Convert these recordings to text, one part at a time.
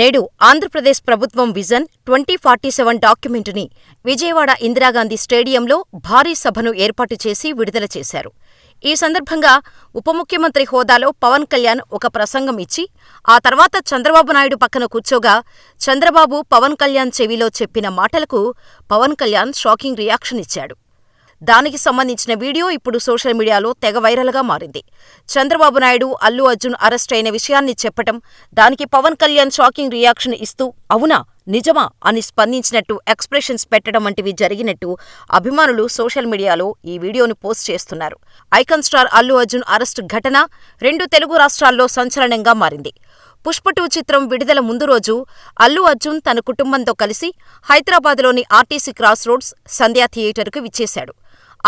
నేడు ఆంధ్రప్రదేశ్ ప్రభుత్వం vision twenty forty seven డాక్యుమెంటుని విజయవాడ ఇందిరాగాంధీ స్టేడియంలో భారీ సభను ఏర్పాటు చేసి విడుదల చేశారు. ఈ సందర్భంగా ఉప ముఖ్యమంత్రి హోదాలో పవన్ కళ్యాణ్ ఒక ప్రసంగం ఇచ్చి, ఆ తర్వాత చంద్రబాబు నాయుడు పక్కన కూర్చోగా చంద్రబాబు పవన్ కళ్యాణ్ చెవిలో చెప్పిన మాటలకు పవన్ కళ్యాణ్ షాకింగ్ రియాక్షన్ ఇచ్చాడు. దానికి సంబంధించిన వీడియో ఇప్పుడు సోషల్ మీడియాలో తెగ వైరల్గా మారింది. చంద్రబాబు నాయుడు, అల్లు అర్జున్ అరెస్ట్ అయిన విషయాన్ని చెప్పటం, దానికి పవన్ కళ్యాణ్ షాకింగ్ రియాక్షన్ ఇస్తూ అవునా నిజమా అని స్పందించినట్టు ఎక్స్ప్రెషన్స్ పెట్టడం వంటివి జరిగినట్టు అభిమానులు సోషల్ మీడియాలో ఈ వీడియోను పోస్ట్ చేస్తున్నారు. Icon star Allu Arjun arrest ఘటన రెండు తెలుగు రాష్ట్రాల్లో సంచలనంగా మారింది. పుష్ప టూ చిత్రం విడుదల ముందు రోజు అల్లు అర్జున్ తన కుటుంబంతో కలిసి హైదరాబాద్లోని ఆర్టీసీ క్రాస్ రోడ్స్ సంధ్యా థియేటర్కు విచ్చేశాడు.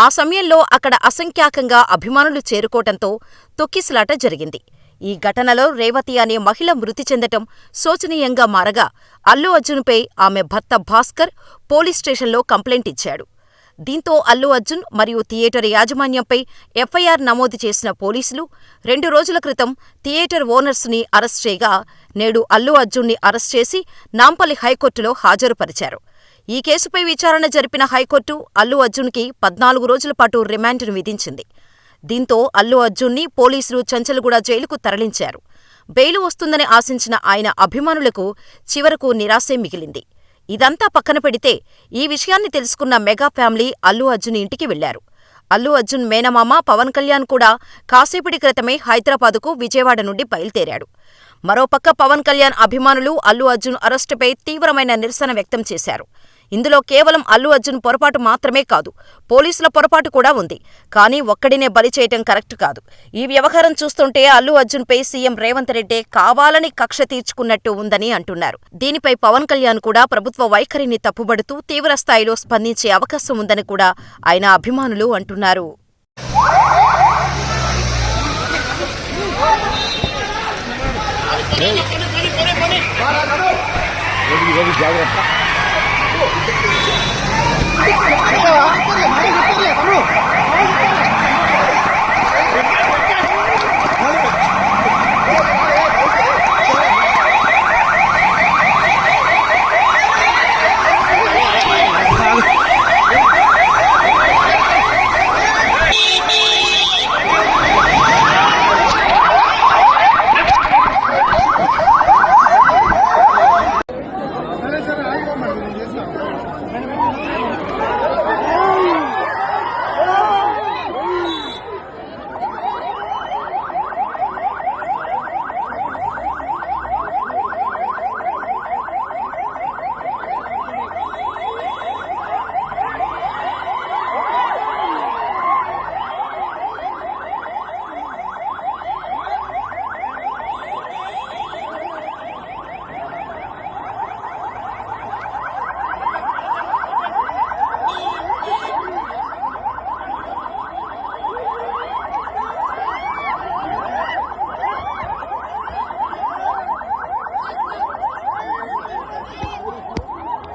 ఆ సమయంలో అక్కడ అసంఖ్యాకంగా అభిమానులు చేరుకోవటంతో తొక్కిసలాట జరిగింది. ఈ ఘటనలో రేవతి అనే మహిళ మృతి చెందటం శోచనీయంగా మారగా అల్లు అర్జున్పై ఆమె భర్త భాస్కర్ పోలీస్ స్టేషన్లో కంప్లైంట్ ఇచ్చాడు. దీంతో అల్లు అర్జున్ మరియు థియేటర్ యాజమాన్యంపై ఎఫ్ఐఆర్ నమోదు చేసిన పోలీసులు రెండు రోజుల క్రితం థియేటర్ ఓనర్స్ని అరెస్ట్ చేయగా నేడు అల్లు అర్జున్ని అరెస్ట్ చేసి నాంపల్లి హైకోర్టులో హాజరుపరిచారు. ఈ కేసుపై విచారణ జరిపిన హైకోర్టు అల్లు అర్జున్కి పద్నాలుగు రోజుల పాటు రిమాండ్ను విధించింది. దీంతో అల్లు అర్జున్ని పోలీసులు చంచలగూడ జైలుకు తరలించారు. బెయిలు వస్తుందని ఆశించిన ఆయన అభిమానులకు చివరకు నిరాశే మిగిలింది. ఇదంతా పక్కన పెడితే ఈ విషయాన్ని తెలుసుకున్న మెగా ఫ్యామిలీ అల్లు అర్జున్ ఇంటికి వెళ్ళారు. అల్లు అర్జున్ మేనమామ పవన్ కళ్యాణ్ కూడా కాసేపటి క్రితమే హైదరాబాదుకు విజయవాడ నుండి బయలుదేరాడు. మరోపక్క పవన్ కళ్యాణ్ అభిమానులు అల్లు అర్జున్ అరెస్టుపై తీవ్రమైన నిరసన వ్యక్తం చేశారు. ఇందులో కేవలం అల్లు అర్జున్ పొరపాటు మాత్రమే కాదు, పోలీసుల పొరపాటు కూడా ఉంది. కానీ ఒక్కడినే బలి చేయటం కరెక్ట్ కాదు. ఈ వ్యవహారం చూస్తుంటే అల్లు అర్జున్పై సీఎం రేవంత్ రెడ్డే కావాలని కక్ష తీర్చుకున్నట్టు ఉందని అంటున్నారు. దీనిపై పవన్ కళ్యాణ్ కూడా ప్రభుత్వ వైఖరిని తప్పుబడుతూ తీవ్రస్థాయిలో స్పందించే అవకాశం ఉందని కూడా ఆయన అభిమానులు అంటున్నారు. జాగ్రత్త